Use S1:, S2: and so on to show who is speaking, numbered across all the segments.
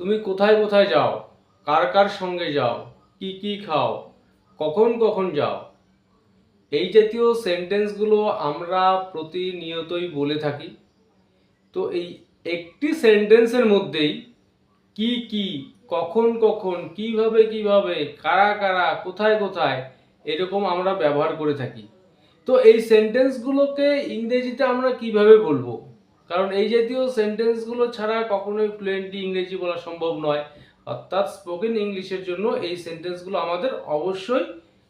S1: তুমি কোথায় কোথায় যাও? কার কার সঙ্গে যাও? কি কি খাও? কখন কখন যাও? এই জাতীয় সেন্টেন্সগুলো আমরা প্রতিনিয়তই বলে থাকি। তো এই একটি সেন্টেন্সের মধ্যেই কি কি, কখন কখন, কীভাবে কীভাবে, কারা কারা, কোথায় কোথায় এরকম আমরা ব্যবহার করে থাকি। তো এই সেন্টেন্সগুলোকে ইংরেজিতে আমরা কীভাবে বলব? কারণ এই জাতীয় সেন্টেন্সগুলো ছাড়া কখনোই ফ্লুয়েন্টলি ইংরেজি বলা সম্ভব নয়। অর্থাৎ স্পোকেন ইংলিশের জন্য এই সেন্টেন্সগুলো আমাদের অবশ্যই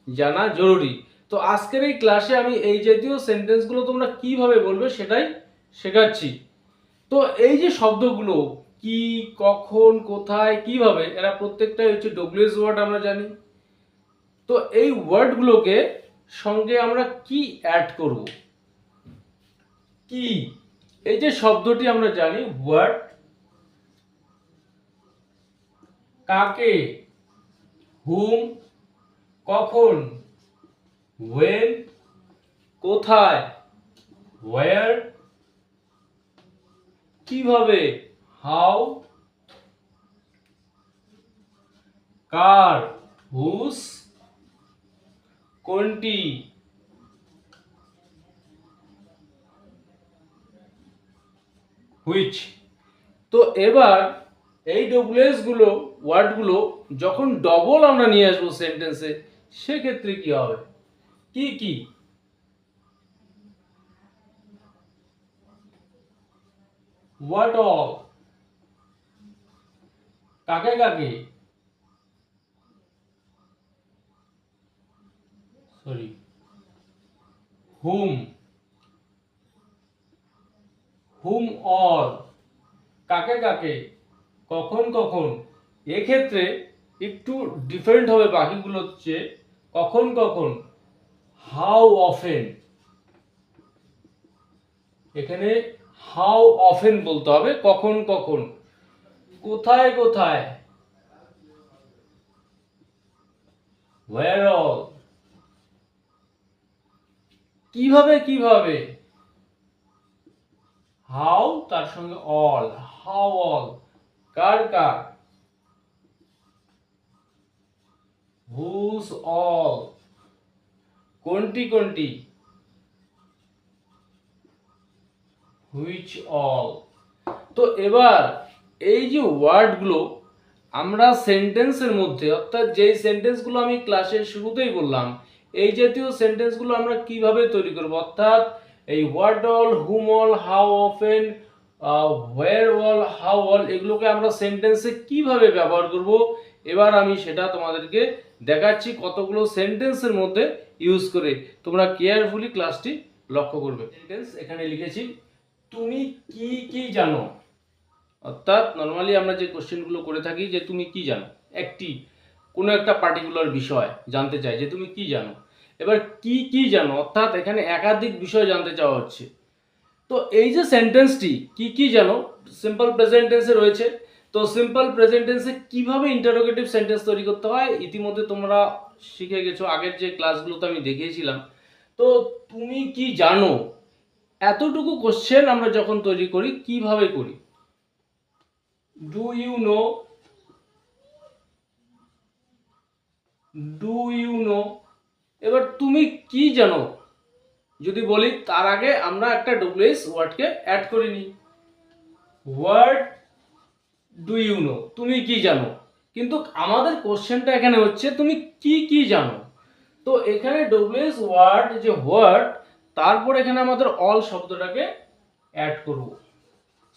S1: জানা জরুরি। তো আজকের এই ক্লাসে আমি এই জাতীয় সেন্টেন্সগুলো তোমরা কীভাবে বলবে সেটাই শেখাচ্ছি। তো এই যে শব্দগুলো, কি, কখন, কোথায়, কীভাবে, এরা প্রত্যেকটাই হচ্ছে ডব্লিউএস ওয়ার্ড আমরা জানি। তো এই ওয়ার্ডগুলোকে সঙ্গে আমরা কি অ্যাড করব? কি? এই যে শব্দটি আমরা জানি ওয়ার্ড কাকে হুম কখন ওয়েন কোথায় ওয়ার কীভাবে হাউ কার হুস কোনটি হুইচ তো এবার এই ডব্লিউএসগুলো ওয়ার্ডগুলো যখন ডবল আমরা নিয়ে আসব সেন্টেন্সে সেক্ষেত্রে কি হবে? কি কি? হোয়াট অল কাকে কাকে? সরি হুম হুম অল কাকে কাকে? কখন কখন? এক্ষেত্রে একটু ডিফারেন্ট হবে বাকিগুলোর চেয়ে। কখন কখন? হাউ অফেন এখানে হাউ অফেন বলতে হবে, কখন কখন? কোথায় কোথায়? ওয়ার অল কীভাবে কীভাবে? হাউ, তার সঙ্গে অল, হাউ অল, কার কার? Whose all. কোনটি কোনটি? Which all. তো এবার এই যে ওয়ার্ডগুলো, আমরা সেন্টেন্সের মধ্যে, অর্থাৎ যেই সেন্টেন্সগুলো আমি ক্লাসের শুরুতেই বললাম, এই জাতীয় সেন্টেন্সগুলো আমরা কীভাবে তৈরি করব? অর্থাৎ এই what all whom all how often where all how all এগুলোকে আমরা সেন্টেন্সে কীভাবে ব্যবহার করব? এবার আমি সেটা তোমাদেরকে দেখাচ্ছি কতগুলো সেন্টেন্সের মধ্যে ইউজ করে। তোমরা কেয়ারফুলি ক্লাসটি লক্ষ্য করবে। সেন্টেন্স এখানে লিখেছি, তুমি কি কি জানো? অর্থাৎ নর্মালি আমরা যে কোশ্চেনগুলো করে থাকি যে, তুমি কি জানো? একটি, কোনো একটা পার্টিকুলার বিষয় জানতে চাই যে, তুমি কি জানো? এবার কি কি জানো? অর্থাৎ এখানে একাধিক বিষয় জানতে চাওয়া হচ্ছে। তো এই যে সেন্টেন্সটি কি কি জানো? সিম্পল প্রেজেন্ট টেন্সে রয়েছে। তো সিম্পল প্রেজেন্ট টেন্সে কীভাবে ইন্টারোগেটিভ সেন্টেন্স তৈরি করতে হয়? ইতিমধ্যে তোমরা শিখে গেছো। আগের যে ক্লাসগুলোতে আমি দেখিয়েছিলাম। তো তুমি কি জানো? এতটুকু কোশ্চেন আমরা যখন তৈরি করি, কীভাবে করি? Do you know do you know এবার তুমি কি জানো? যদি বলি, তার আগে আমরা একটা ডব্লিউএস ওয়ার্ডকে অ্যাড করে নিই। Word do you know? তুমি কি জানো? কিন্তু আমাদের কোশ্চেনটা এখানে হচ্ছে, তুমি কি কি জানো? তো এখানে ডব্লিউএস ওয়ার্ড যে ওয়ার্ড, তারপর এখানে আমাদের অল শব্দটাকে অ্যাড করব।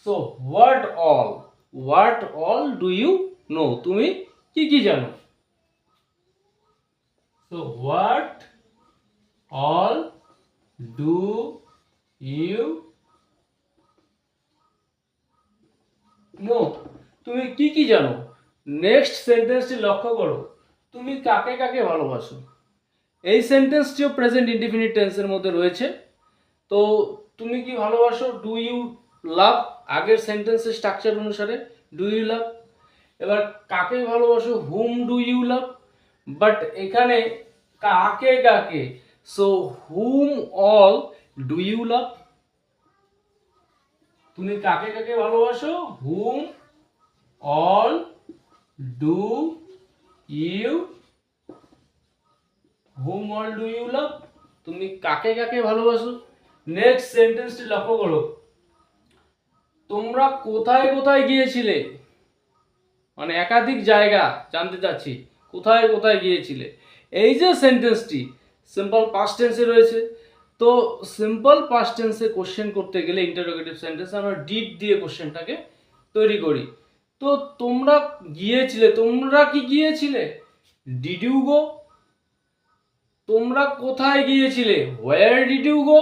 S1: So what all what all do you know তুমি কি কি জানো? So what all do you know তুমি কি কি জানো? নেক্সট সেন্টেন্সটি লক্ষ্য করো। তুমি কাকে কাকে ভালোবাসো? এই সেন্টেন্সটিও প্রেজেন্ট ইনডিফিনিট টেন্সের মধ্যে রয়েছে। তো তুমি কি ভালোবাসো? ডু ইউ লাভ আগের সেন্টেন্সের স্ট্রাকচার অনুসারে ডু ইউ লাভ এবার কাকে ভালোবাসো? Whom do you love but এখানে কাকে কাকে so whom all do you love তুমি কাকে কাকে ভালোবাসো? Whom all do you whom all do you love তুমি কাকে কাকে ভালোবাসো? নেক্সট সেন্টেন্সটি লক্ষ্য করো। তোমরা কোথায় কোথায় গিয়েছিলে? মানে একাধিক জায়গা জানতে চাচ্ছি। কোথায় কোথায় গিয়েছিলে? এই যে সেন্টেন্সটি সিম্পল পাস্ট টেন্সে রয়েছে। তো সিম্পল পাস্ট টেন্সে কোশ্চেন করতে গেলে ইন্টারোগেটিভ সেন্টেন্স আমরা ডিড দিয়ে কোশ্চেনটাকে তৈরি করি। তো তোমরা গিয়েছিলে, তোমরা কি গিয়েছিলে? ডিড ইউ গো তোমরা কোথায় গিয়েছিলে? ওয়ার ডিড ইউ গো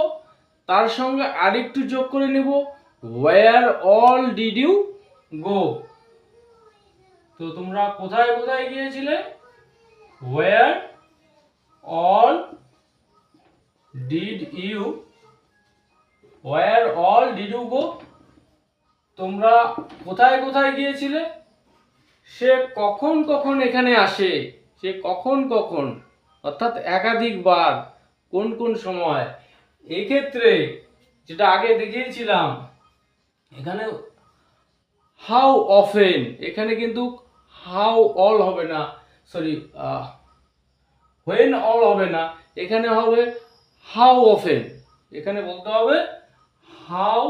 S1: তার সঙ্গে আরেকটু যোগ করে নেব। Where all did you go তো তোমরা কোথায় কোথায় গিয়েছিলে? Where all did you where all did you go তোমরা কোথায় কোথায় গিয়েছিলে? সে কখন কখন এখানে আসে? সে কখন কখন? অর্থাৎ একাধিকবার, কোন কোন সময়? এক্ষেত্রে যেটা আগে দেখিয়েছিলাম, এখানে হাউ অফেন এখানে কিন্তু হাউ অল হবে না। সরি হোয়েন অল হবে না, এখানে হবে হাউ অফেন এখানে বলতে হবে হাউ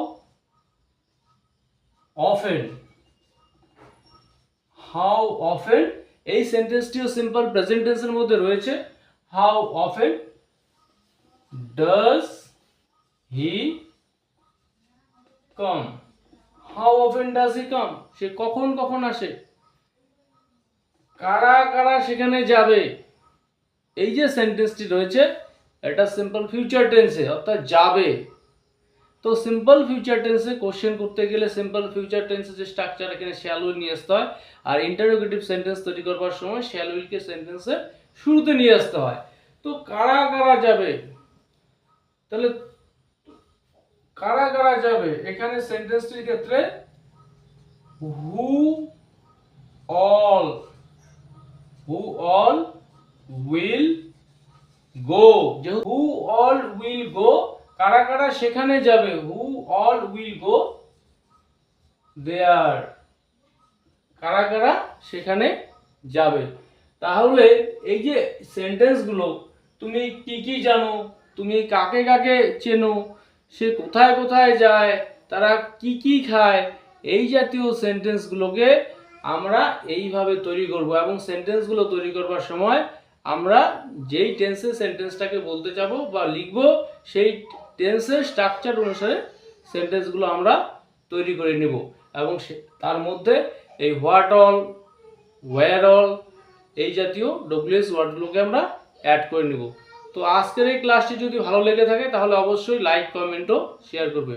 S1: অফেন হাউ অফেন এই সেন্টেন্সটিও সিম্পল প্রেজেন্ট মধ্যে রয়েছে। How often does he come how often does he come সে কখন কখন আসে? কারা কারা সেখানে যাবে? এই যে সেন্টেন্সটি রয়েছে, এটা সিম্পল ফিউচার টেন্সে অর্থাৎ যাবে। তো সিম্পল ফিউচার টেন্সে কোশ্চেন করতে গেলে সিম্পল ফিউচার টেন্সের যে স্ট্রাকচার এখানে শ্যাল উইল নিয়ে আসতে হয়, আর ইন্টারোগেটিভ সেন্টেন্স তৈরি করবার সময় শ্যাল উইলকে সেন্টেন্সের শুরুতে নিয়ে আসতে হয়। তো কারা কারা যাবে? তাহলে কারা কারা যাবে? এখানে সেন্টেন্সটির ক্ষেত্রে who all who all will go যে হু অল উইল গো কারা কারা সেখানে যাবে? হু অল উইল গো দেয়ার কারা কারা সেখানে যাবে? তাহলে এই যে সেন্টেন্সগুলো তুমি কি কি জানো? তুমি কাকে কাকে চেনো? সে কোথায় কোথায় যায়? তারা কি কি খায়? এই জাতীয় সেন্টেন্সগুলোকে আমরা এইভাবে তৈরি করব এবং সেন্টেন্সগুলো তৈরি করবার সময় আমরা যেই টেন্সে সেন্টেন্সটাকে বলতে যাব বা লিখব, সেই টেন্সের স্ট্রাকচার অনুসারে সেন্টেন্সগুলো আমরা তৈরি করে নেব এবং তার মধ্যে এই হোয়াট অল ওয়্যার অল এই জাতীয় ডব্লিউএস ওয়ার্ডগুলোকে আমরা অ্যাড করে নেব। তো আজকের এই ক্লাসটি যদি ভালো লেগে থাকে, তাহলে অবশ্যই লাইক কমেন্টও শেয়ার করবে।